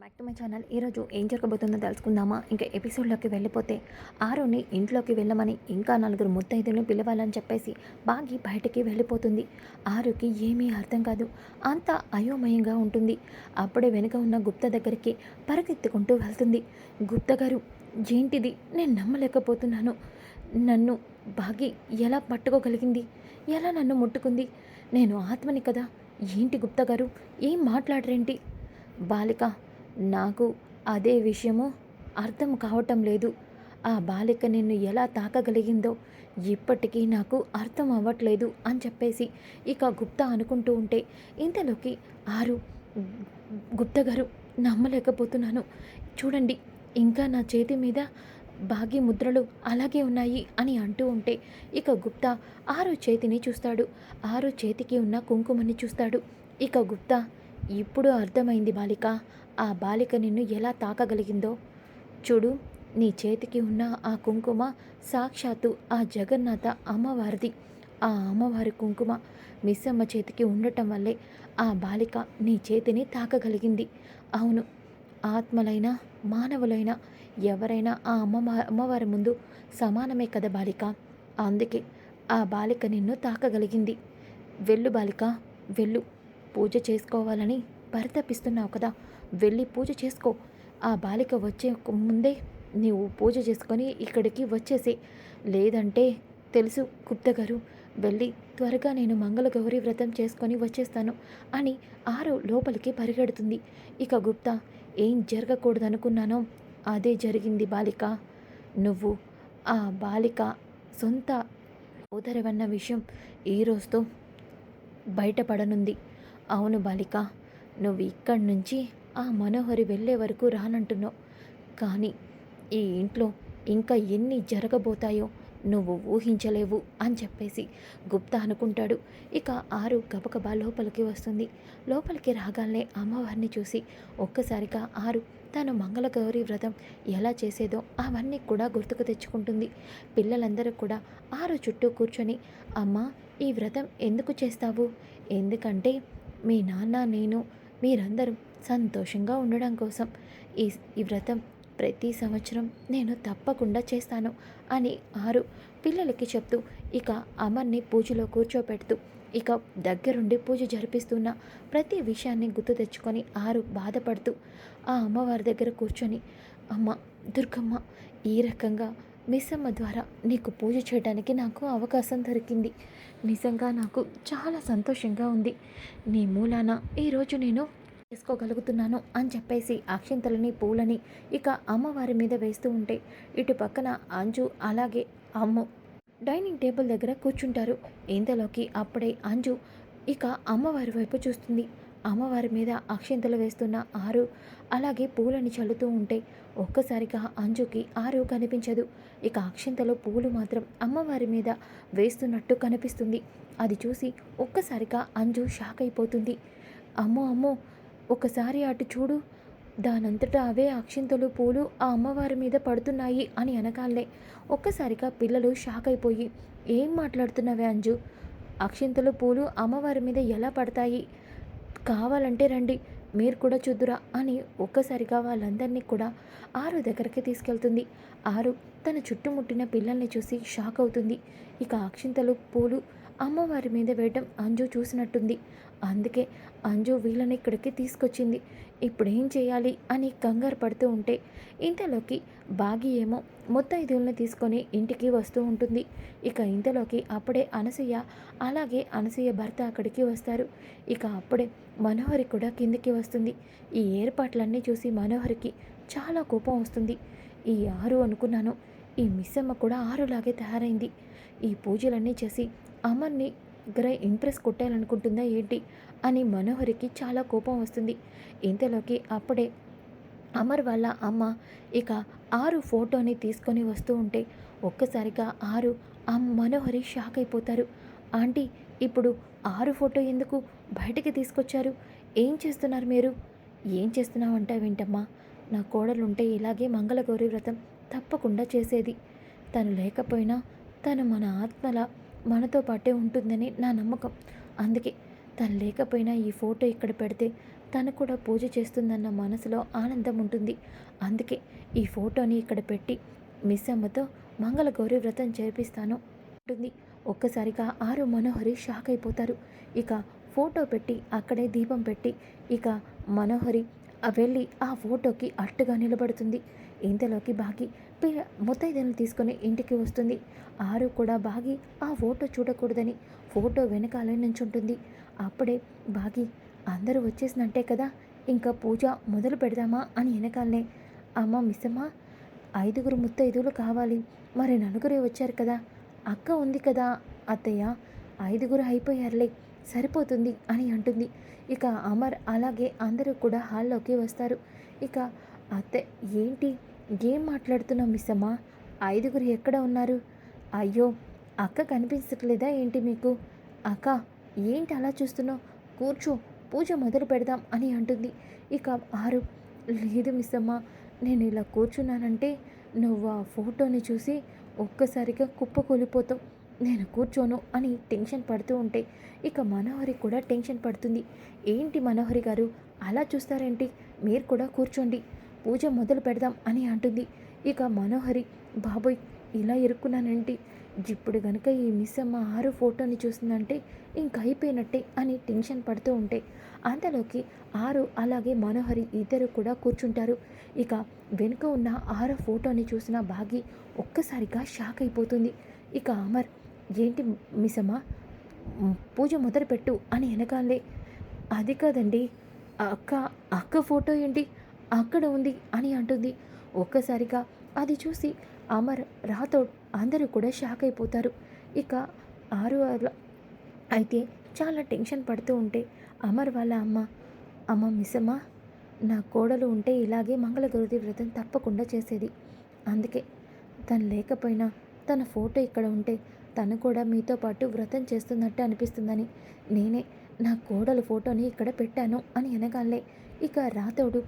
Back to my channel. ఈరోజు ఏం జరగబోతుందో తెలుసుకుందామా? ఇంకా ఎపిసోడ్లోకి వెళ్ళిపోతే ఆరుని ఇంట్లోకి వెళ్ళమని ఇంకా నలుగురు ముత్తైదుని పిలవాలని చెప్పేసి బాగి బయటికి వెళ్ళిపోతుంది. ఆరుకి ఏమీ అర్థం కాదు. అంతా అయోమయంగా ఉంటుంది. అప్పుడే వెనుక ఉన్న గుప్త దగ్గరికి పరిగెత్తుకుంటూ వెళ్తుంది. గుప్త గారు ఏంటిది? నేను నమ్మలేకపోతున్నాను. నన్ను బాగి ఎలా పట్టుకోగలిగింది? ఎలా నన్ను ముట్టుకుంది? నేను ఆత్మని కదా. ఏంటి గుప్త గారు? ఏం మాట్లాడరేంటి? బాలిక నాకు అదే విషయము అర్థం కావటం లేదు. ఆ బాలిక నిన్ను ఎలా తాకగలిగిందో ఇప్పటికీ నాకు అర్థం అవ్వట్లేదు అని చెప్పేసి ఇక గుప్తా అనుకుంటూ ఉంటే ఇంతలోకి ఆరు గుప్త గారు నమ్మలేకపోతున్నాను. చూడండి ఇంకా నా చేతి మీద భాగ్య ముద్రలు అలాగే ఉన్నాయి అని అంటూ ఉంటే ఇక గుప్తా ఆరు చేతిని చూస్తాడు. ఆరు చేతికి ఉన్న కుంకుమని చూస్తాడు. ఇక గుప్తా ఇప్పుడు అర్థమైంది బాలిక ఆ బాలిక నిన్ను ఎలా తాకగలిగిందో? చూడు నీ చేతికి ఉన్న ఆ కుంకుమ సాక్షాత్తు ఆ జగన్నాథ అమ్మవారిది. ఆ అమ్మవారి కుంకుమ మిస్సమ్మ చేతికి ఉండటం వల్లే ఆ బాలిక నీ చేతిని తాకగలిగింది. అవును ఆత్మలైనా మానవులైనా ఎవరైనా ఆ అమ్మ అమ్మవారి ముందు సమానమే కదా బాలిక? అందుకే ఆ బాలిక నిన్ను తాకగలిగింది. వెళ్ళు బాలిక వెళ్ళు. పూజ చేసుకోవాలని పరితపిస్తున్నావు కదా. వెళ్ళి పూజ చేసుకో. ఆ బాలిక వచ్చే ముందే నీవు పూజ చేసుకొని ఇక్కడికి వచ్చేసి. లేదంటే తెలుసు గుప్త గారు వెళ్ళి త్వరగా నేను మంగళగౌరి వ్రతం చేసుకొని వచ్చేస్తాను అని ఆరు లోపలికి పరిగెడుతుంది. ఇక గుప్తా ఏం జరగకూడదనుకున్నానో అదే జరిగింది బాలిక. నువ్వు ఆ బాలిక సొంత సోదరవన్న విషయం ఈ రోజుతో బయటపడనుంది. అవును బాలిక నువ్వు ఇక్కడి నుంచి ఆ మనోహరి వెళ్ళే వరకు రానంటున్నావు. కానీ ఈ ఇంట్లో ఇంకా ఎన్ని జరగబోతాయో నువ్వు ఊహించలేవు అని చెప్పేసి గుప్తా అనుకుంటాడు. ఇక ఆరు గబగబా లోపలికి వస్తుంది. లోపలికి రాగానే అమ్మవారిని చూసి ఒక్కసారిగా ఆరు తను మంగళగౌరి వ్రతం ఎలా చేసేదో అవన్నీ కూడా గుర్తుకు తెచ్చుకుంటుంది. పిల్లలందరూ కూడా ఆరు చుట్టూ కూర్చొని అమ్మ ఈ వ్రతం ఎందుకు చేస్తావు? ఎందుకంటే మీ నాన్న నేను మీరందరూ సంతోషంగా ఉండడం కోసం ఈ ఈ వ్రతం ప్రతి సంవత్సరం నేను తప్పకుండా చేస్తాను అని ఆరు పిల్లలకి చెప్తూ ఇక అమర్ని పూజలో కూర్చోపెడుతూ ఇక దగ్గరుండి పూజ జరిపిస్తున్న ప్రతి విషయాన్ని గుర్తు తెచ్చుకొని ఆరు బాధపడుతూ ఆ అమ్మవారి దగ్గర కూర్చొని అమ్మ దుర్గమ్మ ఈ రకంగా మిస్సమ్మ ద్వారా నీకు పూజ చేయడానికి నాకు అవకాశం దొరికింది. నిజంగా నాకు చాలా సంతోషంగా ఉంది. నీ మూలాన ఈరోజు నేను చేసుకోగలుగుతున్నాను అని చెప్పేసి అక్షింతలని పూలని ఇక అమ్మవారి మీద వేస్తూ ఉంటే ఇటు పక్కన అంజు అలాగే అమ్ము డైనింగ్ టేబుల్ దగ్గర కూర్చుంటారు. ఇంతలోకి అప్పుడే అంజు ఇక అమ్మవారి వైపు చూస్తుంది. అమ్మవారి మీద అక్షింతలు వేస్తున్న ఆరు అలాగే పూలని చల్లుతూ ఉంటే ఒక్కసారిగా అంజుకి ఆరు కనిపించదు ఇక అక్షింతలో పూలు మాత్రం అమ్మవారి మీద వేస్తున్నట్టు కనిపిస్తుంది. అది చూసి ఒక్కసారిగా అంజు షాక్ అయిపోతుంది. అమ్మో అమ్మో ఒకసారి అటు చూడు. దానంతటా అవే అక్షింతలు పూలు ఆ అమ్మవారి మీద పడుతున్నాయి అని అనగాలే ఒక్కసారిగా పిల్లలు షాక్ అయిపోయి ఏం మాట్లాడుతున్నావే అంజు? అక్షింతలు పూలు అమ్మవారి మీద ఎలా పడతాయి? కావాలంటే రండి. మీరు కూడా చూద్దురా అని ఒక్కసారిగా వాళ్ళందరినీ కూడా ఆరు దగ్గరికి తీసుకెళ్తుంది. ఆరు తన చుట్టుముట్టిన పిల్లల్ని చూసి షాక్ అవుతుంది. ఇక అక్షింతలు పూలు అమ్మవారి మీద వేయటం అంజు చూసినట్టుంది. అందుకే అంజు వీళ్ళని ఇక్కడికి తీసుకొచ్చింది. ఇప్పుడేం చేయాలి అని కంగారు పడుతూ ఉంటే ఇంతలోకి బాగి ఏమో ముత్తైదువుల్ని తీసుకొని ఇంటికి వస్తూ ఉంటుంది. ఇక ఇంతలోకి అప్పుడే అనసూయ అలాగే అనసూయ భర్త అక్కడికి వస్తారు. ఇక అప్పుడే మనోహరి కూడా కిందికి వస్తుంది. ఈ ఏర్పాట్లన్నీ చూసి మనోహరికి చాలా కోపం వస్తుంది. ఈ ఆరు అనుకున్నాను. ఈ మిస్సమ్మ కూడా ఆరులాగే తయారైంది. ఈ పూజలన్నీ చేసి అమర్ని దగ్గర ఇంప్రెస్ కొట్టాలనుకుంటుందా ఏంటి? అని మనోహరికి చాలా కోపం వస్తుంది. ఇంతలోకి అప్పుడే అమర్ వాళ్ళ అమ్మ ఇక ఆరు ఫోటోని తీసుకొని వస్తూ ఉంటే ఒక్కసారిగా ఆరు ఆ మనోహరి షాక్ అయిపోతారు. ఆంటీ ఇప్పుడు ఆరు ఫోటో ఎందుకు బయటికి తీసుకొచ్చారు? ఏం చేస్తున్నారు మీరు? ఏం చేస్తున్నావంటా వింటమ్మా. నా కోడలుంటే ఇలాగే మంగళగౌరి వ్రతం తప్పకుండా చేసేది. తను లేకపోయినా తను మన ఆత్మల మనతో పాటే ఉంటుందని నా నమ్మకం. అందుకే తను లేకపోయినా ఈ ఫోటో ఇక్కడ పెడితే తను కూడా పూజ చేస్తుందన్న మనసులో ఆనందం ఉంటుంది. అందుకే ఈ ఫోటోని ఇక్కడ పెట్టి మిస్ అమ్మతో మంగళగౌరి వ్రతం చేపిస్తాను ఉంటుంది ఒక్కసారిగా ఆరు మనోహరి షాక్ అయిపోతారు. ఇక ఫోటో పెట్టి అక్కడే దీపం పెట్టి ఇక మనోహరి వెళ్ళి ఆ ఫోటోకి అట్టుగా నిలబడుతుంది. ఇంతలోకి బాగి పిల్ల ముత్తైదను తీసుకొని ఇంటికి వస్తుంది. ఆరు కూడా బాగి ఆ ఫోటో చూడకూడదని ఫోటో వెనకాలే నుంచుంటుంది. అప్పుడే బాగి అందరూ వచ్చేసినట్టే కదా ఇంకా పూజ మొదలు పెడదామా అని వెనకాలనే అమ్మ మిస్సమ్మ ఐదుగురు ముత్తైదువులు కావాలి. మరి నలుగురే వచ్చారు కదా అక్క ఉంది కదా అత్తయ్య ఐదుగురు అయిపోయారులే సరిపోతుంది అని అంటుంది. ఇక అమర్ అలాగే అందరూ కూడా హాల్లోకి వస్తారు. ఇక అత్త ఏంటి? ఏం మాట్లాడుతున్నావు మిస్సమ్మా? ఐదుగురు ఎక్కడ ఉన్నారు? అయ్యో అక్క కనిపించట్లేదా ఏంటి మీకు? అక్క ఏంటి అలా చూస్తున్నావు? కూర్చో పూజ మొదలు పెడదాం అని అంటుంది. ఇక ఆరు లేదు మిస్సమ్మ నేను ఇలా కూర్చున్నానంటే నువ్వు ఆ ఫోటోని చూసి ఒక్కసారిగా కుప్పకూలిపోతావు నేను కూర్చోను అని టెన్షన్ పడుతూ ఉంటే ఇక మనోహరి కూడా టెన్షన్ పడుతుంది. ఏంటి మనోహరి గారు అలా చూస్తారేంటి? మీరు కూడా కూర్చోండి. పూజ మొదలు పెడదాం అని అంటుంది. ఇక మనోహరి బాబోయ్ ఇలా ఇరుక్కున్నానంటే? ఇప్పుడు గనుక ఈ మిస్ అమ్మ ఆరు ఫోటోని చూసిందంటే ఇంక అయిపోయినట్టే అని టెన్షన్ పడుతూ ఉంటే. అంతలోకి ఆరు అలాగే మనోహరి ఇద్దరు కూడా కూర్చుంటారు. ఇక వెనుక ఉన్న ఆరు ఫోటోని చూసిన బాగి ఒక్కసారిగా షాక్ అయిపోతుంది. ఇక అమర్ ఏంటి మిస్ అమ్మ పూజ మొదలుపెట్టు అని వెనకాలే. అది కాదండి అక్క అక్క ఫోటో ఏంటి? అక్కడ ఉంది అని అంటుంది. ఒక్కసారిగా అది చూసి అమర్ రాథోడ్ అందరూ కూడా షాక్ అయిపోతారు. ఇక ఆరు అయితే చాలా టెన్షన్ పడుతూ ఉంటే అమర్ వాళ్ళ అమ్మ అమ్మ మిస్సమ్మ నా కోడలు ఉంటే ఇలాగే మంగళగౌరి వ్రతం తప్పకుండా చేసేది. అందుకే తను లేకపోయినా తన ఫోటో ఇక్కడ ఉంటే తను కూడా మీతో పాటు వ్రతం చేస్తున్నట్టు అనిపిస్తుందని. నేనే నా కోడలు ఫోటోని ఇక్కడ పెట్టాను అని అనగానే ఇక రాతోడు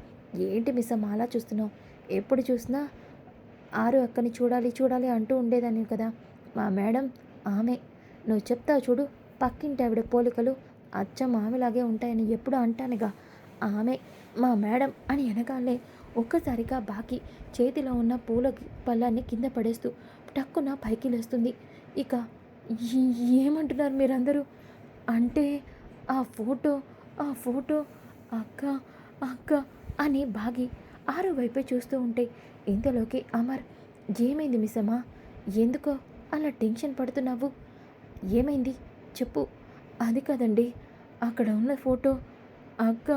ఏంటి మిస్ అమ్మ అలా చూస్తున్నావు? ఎప్పుడు చూసినా ఆరు అక్కని చూడాలి చూడాలి అంటూ ఉండేదాన్ని కదా. మా మేడం ఆమె నువ్వు చెప్తావు చూడు పక్కింటి ఆవిడ పోలికలు అచ్చం ఆమెలాగే ఉంటాయని ఎప్పుడు అంటానుగా. ఆమె మా మేడం అని వెనకాలే ఒక్కసారిగా బాకి చేతిలో ఉన్న పూల పళ్ళాన్ని కింద పడేస్తూ టక్కున పైకి లేస్తుంది. ఇక ఏమంటున్నారు మీరందరూ? అంటే ఆ ఫోటో ఆ ఫోటో అక్క అక్క అని బాగి ఆరు వైపే చూస్తూ ఉంటే ఇంతలోకి అమర్ ఏమైంది మిసమ్మా ఎందుకో అలా టెన్షన్ పడుతున్నావు? ఏమైంది? చెప్పు. అది కాదండి అక్కడ ఉన్న ఫోటో అక్క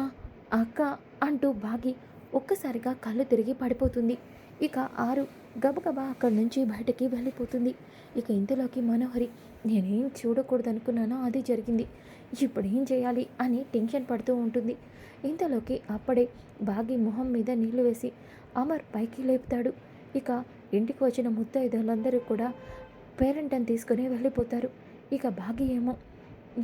అక్క అంటూ బాగి ఒక్కసారిగా కళ్ళు తిరిగి పడిపోతుంది. ఇక ఆరు గబగబా అక్కడి నుంచి బయటకి వెళ్ళిపోతుంది. ఇక ఇంతలోకి మనోహరి నేనేం చూడకూడదు అనుకున్నానో అది జరిగింది. ఇప్పుడు ఏం చేయాలి? అని టెన్షన్ పడుతూ ఉంటుంది. ఇంతలోకి అప్పుడే బాగి మొహం మీద నీళ్ళు వేసి అమర్ పైకి లేపుతాడు. ఇక ఇంటికి వచ్చిన ముత్తైదులందరూ కూడా పేరెంట్ అని తీసుకుని వెళ్ళిపోతారు. ఇక బాగి ఏమో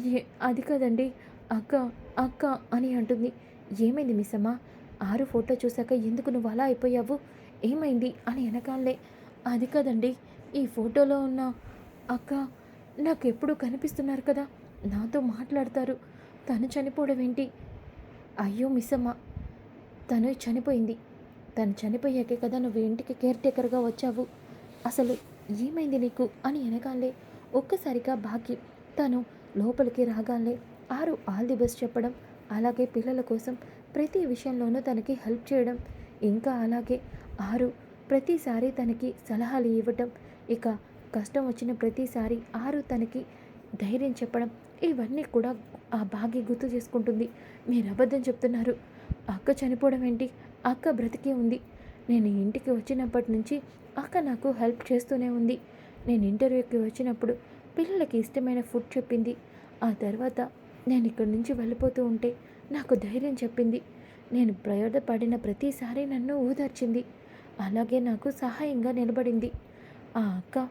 ఏ అది కాదండి అక్క అక్క అని అంటుంది. ఏమైంది మిస్సమ్మా? ఆరు ఫోటో చూశాక ఎందుకు నువ్వు అలా అయిపోయావు? ఏమైంది? అని వెనకాలే. అది కాదండి ఈ ఫోటోలో ఉన్న అక్క నాకు ఎప్పుడు కనిపిస్తున్నారు కదా నాతో మాట్లాడతారు. తను చనిపోవడం ఏంటి? అయ్యో మిస్సమ్మ. తను చనిపోయింది. తను చనిపోయాకే కదా నువ్వు ఇంటికి కేర్ టేకర్గా వచ్చావు. అసలు ఏమైంది నీకు? అని అనగాలే ఒక్కసారిగా బాకి తను లోపలికి రాగానే ఆరు ఆల్ ది బెస్ట్ చెప్పడం అలాగే పిల్లల కోసం ప్రతి విషయంలోనూ తనకి హెల్ప్ చేయడం ఇంకా అలాగే ఆరు ప్రతిసారి తనకి సలహాలు ఇవ్వటం ఇక కష్టం వచ్చిన ప్రతిసారి ఆరు తనకి ధైర్యం చెప్పడం ఇవన్నీ కూడా ఆ భాగ్య గుర్తు చేసుకుంటుంది. మీరు అబద్ధం చెప్తున్నారు. అక్క చనిపోవడం ఏంటి? అక్క బ్రతికే ఉంది. నేను ఇంటికి వచ్చినప్పటి నుంచి అక్క నాకు హెల్ప్ చేస్తూనే ఉంది. నేను ఇంటర్వ్యూకి వచ్చినప్పుడు పిల్లలకి ఇష్టమైన ఫుడ్ చెప్పింది. ఆ తర్వాత నేను ఇక్కడి నుంచి వెళ్ళిపోతూ ఉంటే నాకు ధైర్యం చెప్పింది. నేను ప్రయోజపడిన ప్రతిసారి నన్ను ఊదార్చింది. అలాగే నాకు సహాయంగా నిలబడింది. ఆ అక్క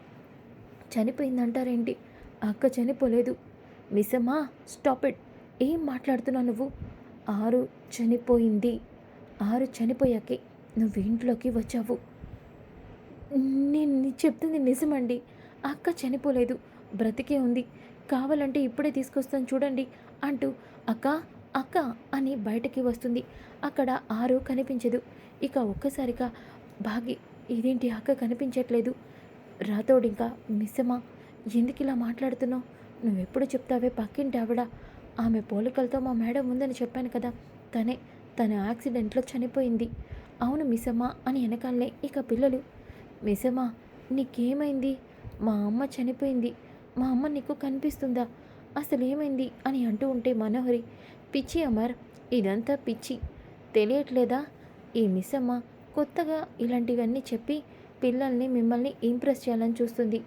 చనిపోయిందంటారేంటి? అక్క చనిపోలేదు. నిజమా స్టాప్ ఇట్. ఏం మాట్లాడుతున్నావు నువ్వు? ఆరు చనిపోయింది. ఆరు చనిపోయాకే నువ్వు ఇంట్లోకి వచ్చావు. నేను చెప్తుంది నిజమండి. అక్క చనిపోలేదు. బ్రతికే ఉంది. కావాలంటే ఇప్పుడే తీసుకొస్తాను చూడండి అంటూ అక్క అక్క అని బయటకి వస్తుంది. అక్కడ ఆరు కనిపించదు. ఇక ఒక్కసారిగా భాగి ఇదేంటి అక్క కనిపించట్లేదు? రాతోడు ఇంకా ఎందుకు ఇలా మాట్లాడుతున్నావు? నువ్వెప్పుడు చెప్తావే పక్కింటి ఆవిడ? ఆమె పోలికలతో మా మేడం ఉందని చెప్పాను కదా. తనే తన యాక్సిడెంట్లో చనిపోయింది. అవును మిసమ్మా అని వెనకాలే ఇక పిల్లలు. మిస్సమ్మ నీకేమైంది? మా అమ్మ చనిపోయింది. మా అమ్మ నీకు కనిపిస్తుందా? అసలు ఏమైంది అని అంటూ ఉంటే మనోహరి పిచ్చి అమర్ ఇదంతా పిచ్చి. తెలియట్లేదా? ఈ మిస్సమ్మ కొత్తగా ఇలాంటివన్నీ చెప్పి పిల్లల్ని మిమ్మల్ని ఇంప్రెస్ చేయాలని చూస్తుంది.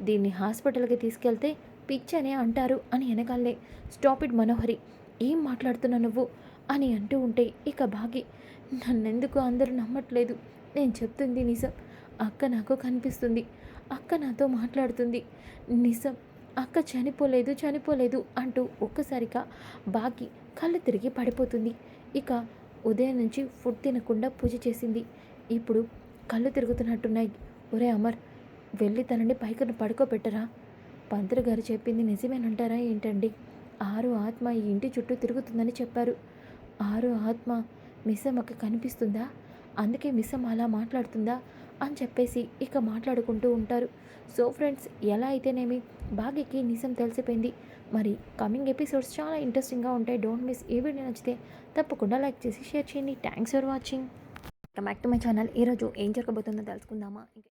దీన్ని హాస్పిటల్కి తీసుకెళ్తే పిచ్చనే అంటారు అని వెనకాలే స్టాప్ ఇట్ మనోహరి ఏం మాట్లాడుతున్నా నువ్వు? అని అంటూ ఉంటే ఇక బాగి నన్నెందుకు అందరూ నమ్మట్లేదు. నేను చెప్తుంది నిజం. అక్క నాకు కనిపిస్తుంది. అక్క నాతో మాట్లాడుతుంది. నిజం. అక్క చనిపోలేదు చనిపోలేదు అంటూ ఒక్కసారిగా బాగి కళ్ళు తిరిగి పడిపోతుంది. ఇక ఉదయం నుంచి ఫుడ్ తినకుండా పూజ చేసింది. ఇప్పుడు కళ్ళు తిరుగుతున్నట్టున్నాయి. ఒరే అమర్ వెళ్ళి తనని పైకను పడుకోబెట్టరా? పంతులు గారు చెప్పింది నిజమేనంటారా ఏంటండి? ఆరు ఆత్మ ఈ ఇంటి చుట్టూ తిరుగుతుందని చెప్పారు. ఆరు ఆత్మ మిస్సమ్మకి కనిపిస్తుందా? అందుకే మిస్సమ్మ అలా మాట్లాడుతుందా? అని చెప్పేసి ఇక మాట్లాడుకుంటూ ఉంటారు. సో ఫ్రెండ్స్ ఎలా అయితేనేమి? బాగీకి నిజం తెలిసిపోయింది. మరి కమింగ్ ఎపిసోడ్స్ చాలా ఇంట్రెస్టింగ్గా ఉంటాయి. డోంట్ మిస్ ఈ వీడియో నచ్చితే తప్పకుండా లైక్ చేసి షేర్ చేయండి. Thanks for watching. Back to my channel. ఈరోజు ఏం జరగబోతుందో తెలుసుకుందామా?